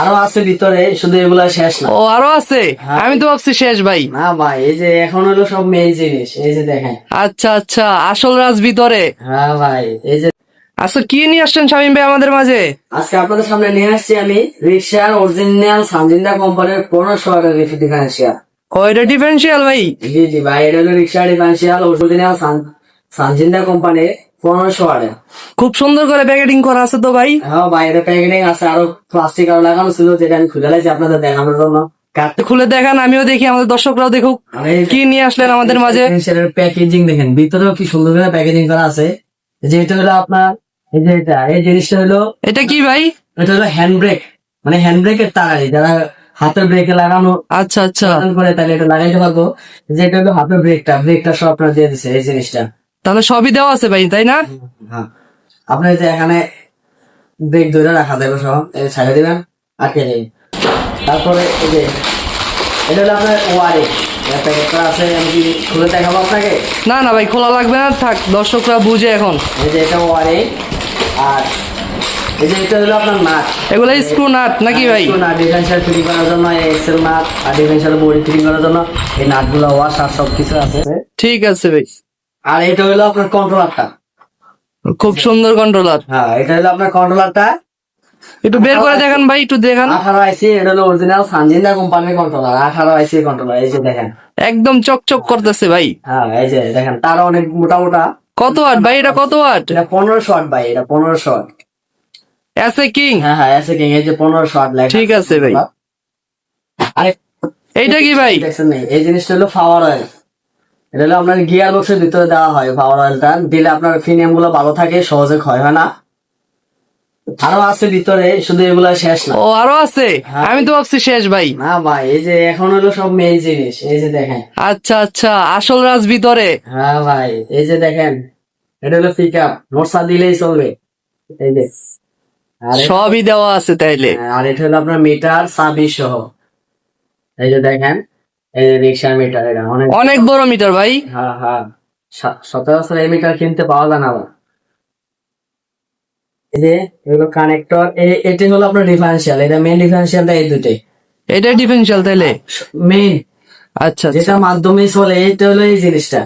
আরও আছে ভিতরে শুধু এগুলা শেষ না। ও আরও আছে? হ্যাঁ। আমি তো ভাবছি শেষ ভাই। না ভাই এই যে এখন হলো সব মেন জিনিস এই যে দেখেন। আচ্ছা আচ্ছা আসল রাজ ভিতরে। হ্যাঁ ভাই এই যে আচ্ছা কি নিয়ে আসছেন শামিম ভাই আমাদের মাঝে? আজকে আপনাদের সামনে নিয়ে আসছি আমি রিক্সার অরিজিনাল সানজিন্দা কোম্পানির পনেরোশো টাকা ডিফারেন্সিয়াল ও এটা ডিফারেন্সিয়াল ভাই? জি জি ভাই এটা হলো রিক্সা ডিফারেন্সিয়াল অরিজিনাল সানজিন্দা কোম্পানির পনেরোশো টাকা খুব সুন্দর করে প্যাকেটিং করা আছে তো ভাই। হ্যাঁ বাইরে প্যাকেটিং আছে আরও প্লাস্টিক আরও লাগানো ছিল যেটা আমি খুলে লাইছি আপনাদের দেখানোর জন্য। খুলে দেখান আমিও দেখি আমাদের দর্শকরাও দেখুক। কি নিয়ে আসলেন আমাদের মাঝে? প্যাকেজিং দেখেন ভিতরেও কি সুন্দর করে প্যাকেজিং করা আছে। যে এটা হলো আপনার এই যে এটা এই জিনিসটা হলো এটা কি ভাই? এটা হলো হ্যান্ড ব্রেক মানে হ্যান্ড ব্রেকের তারাই যারা হাতের ব্রেকে লাগানো আচ্ছা আচ্ছা। করে তাহলে এটা লাগাইতে পারব। যে এটা হলো হাতের ব্রেকটা ব্রেকটা সব আপনার দিয়ে দিছে এই জিনিসটা। তাহলে সবই দেওয়া আছে ভাই তাই না? হ্যাঁ। আপনার যে এখানে ব্রেক ধরে রাখা যাবে সব এই ছাড়ে দিবেন আটকে যাবে তারপরে এই যে এটা হলো আপনার ওয়ারে। প্যাকেট করা আছে আমি কি খুলে দেখাবো আপনাকে? না না ভাই খোলা লাগবে না থাক দর্শকরা বুঝে এখন। এই যে এটা ওয়ারে আর এই যে এটা হলো আপনার নাট। এগুলো স্ক্রু নাট নাকি ভাই? না ডিফেন্সার ফিটিং করার জন্য এক্সেল নাট আর ডিফেন্সার বডি ফিটিং করার জন্য এই নাটগুলো ওয়াশ আর সব কিছু আছে। ঠিক আছে ভাই। আর এটা হলো আপনার কন্ট্রোলারটা খুব সুন্দর কন্ট্রোলার হ্যাঁ এটা হলো আপনার কন্ট্রোলারটা একটু বের করে দেখান ভাই একটু দেখান। আঠারো আইসি এটা হলো অরিজিনাল সানজিন্দা কোম্পানির কন্ট্রোলার আঠারো আইসি কন্ট্রোলার এই যে দেখেন। একদম চকচক করতেছে ভাই। হ্যাঁ এই যে দেখেন তার অনেক মোটা মোটা কত ওয়াট ভাই এটা কত ওয়াট এটা পনেরো শট ভাই এটা পনেরো শট। এসে কিং হ্যাঁ হ্যাঁ এসে কিং এই যে পনেরো শট লেখা। ঠিক আছে ভাই। আরে এইটা কি ভাই? দেখছেন এই জিনিসটা হলো পাওয়ার অয়েল এটা হলো আপনার গিয়ার বক্সের ভিতরে দেওয়া হয় পাওয়ার অয়েলটা দিলে আপনার ফিনিয়ামগুলো ভালো থাকে সহজে ক্ষয় হয় না। আরও আছে ভিতরে শুধু এগুলা শেষ না। ও আরও আছে? আমি তো ভাবছি শেষ ভাই। না ভাই এই যে এখন হলো সব মেন জিনিস এই যে দেখেন। আচ্ছা আচ্ছা আসল রাজ ভিতরে। হ্যাঁ ভাই এই যে দেখেন এটা হলো পিক আপ নোটসা দিলেই চলবে। এই যে। সবই দেওয়া আছে তাইলে। আর এটা হলো আপনার মিটার সাবি সহ। এই যে দেখেন এই যে মিটার এটা অনেক অনেক বড় মিটার ভাই। হ্যাঁ হ্যাঁ। সচরাচর এই মিটার কিনতে পাওয়া যায় না আবার। এই যে এগুলো কানেক্টর এটি হলো আপনার ডিফারেন্সিয়াল এটা ডিফারেন্সিয়ালটা এই দুটোই এটা ডিফারেন্সিয়াল তাইলে? মেইন আচ্ছা আচ্ছা। যেটার মাধ্যমে চলে এইটা হলো এই জিনিসটা।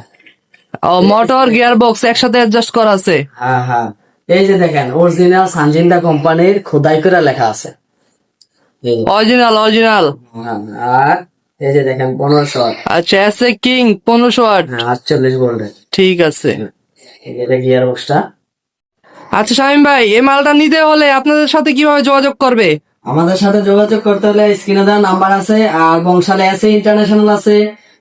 ও মোটর গিয়ার বক্স একসাথে অ্যাডজাস্ট করা আছে? হ্যাঁ হ্যাঁ। এই যে দেখেন অরিজিনাল সানজিন্দা কোম্পানির খোদাই করে লেখা আছে। অরিজিনাল অরিজিনাল হ্যাঁ, আর এই যে দেখেন পনেরোশো আচ্ছা এসে কিং পনেরোশো ওয়াট হ্যাঁ আটচল্লিশ ভোল্টের ঠিক আছে। এটা গিয়ার বক্সটা আচ্ছা শামিম ভাই এই মালটা নিতে হলে আপনাদের সাথে কীভাবে যোগাযোগ করবে? আমাদের সাথে যোগাযোগ করতে হলে স্ক্রিনে দেওয়া নাম্বার আছে আর বংশালে আছে ইন্টারন্যাশনাল আছে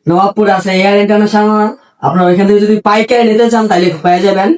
নবাবপুর আছে এয়ার ইন্টারন্যাশনাল আপনার ওইখান থেকে যদি পাইকারি নিতে চান তাহলে পেয়ে যাবেন।